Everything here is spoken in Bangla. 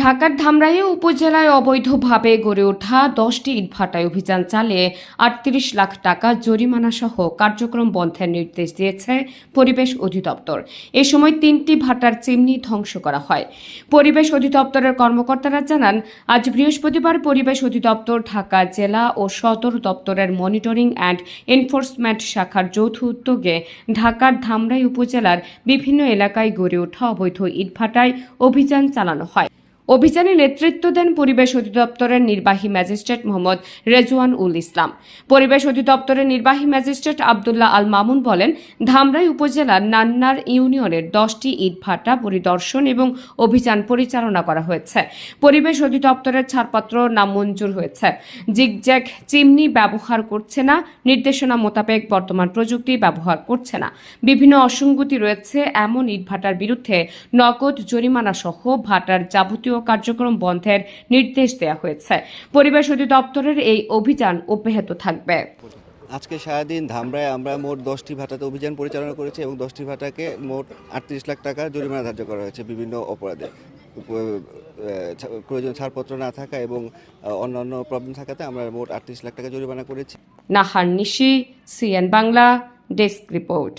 ঢাকার ধামরাই উপজেলায় অবৈধভাবে গড়ে ওঠা দশটি ইটভাটায় অভিযান চালিয়ে আটত্রিশ লাখ টাকা জরিমানা সহ কার্যক্রম বন্ধের নির্দেশ দিয়েছে পরিবেশ অধিদপ্তর। এ সময় তিনটি ভাটার চিমনি ধ্বংস করা হয়। পরিবেশ অধিদপ্তরের কর্মকর্তারা জানান, আজ বৃহস্পতিবার পরিবেশ অধিদপ্তর, ঢাকা জেলা ও সদর দপ্তরের মনিটরিং অ্যান্ড এনফোর্সমেন্ট শাখার যৌথ উদ্যোগে ঢাকার ধামরাই উপজেলার বিভিন্ন এলাকায় গড়ে ওঠা অবৈধ ইটভাটায় অভিযান চালানো হয়। অভিযানে নেতৃত্ব দেন পরিবেশ অধিদপ্তরের নির্বাহী ম্যাজিস্ট্রেট মোহাম্মদ রেজওয়ান উল ইসলাম। পরিবেশ অধিদপ্তরের নির্বাহী ম্যাজিস্ট্রেট আবদুল্লাহ আল মামুন বলেন, ধামরাই উপজেলার নান্নার ইউনিয়নের দশটি ইটভাটা পরিদর্শন এবং অভিযান পরিচালনা করা হয়েছে। পরিবেশ অধিদপ্তরের ছাড়পত্র নামঞ্জুর হয়েছে। জিগজ্যাগ চিমনি ব্যবহার করছে না, নির্দেশনা মোতাবেক বর্তমান প্রযুক্তি ব্যবহার করছে না। বিভিন্ন অসঙ্গতি রয়েছে, এমন ইটভাটার বিরুদ্ধে নগদ জরিমানা সহ ভাটার যাবতীয় কার্যক্রম বন্ধের নির্দেশ দেওয়া হয়েছে। পরিবেশ অধিদপ্তরের এই অভিযান অব্যাহত থাকবে। আজকে সারাদিন ধামরায় আমরা মোট দশটি ভাটাতে অভিযান পরিচালনা করেছি এবং দশটি ভাটাকে মোট আটত্রিশ লাখ টাকা জরিমানা ধার্য করা হয়েছে বিভিন্ন অপরাধে। প্রয়োজনীয় ছাড়পত্র না থাকা এবং অন্যান্য প্রবলেম থাকাতে আমরা মোট আটত্রিশ লাখ টাকা জরিমানা করেছি। Nahar Nishi CN Bangla desk report.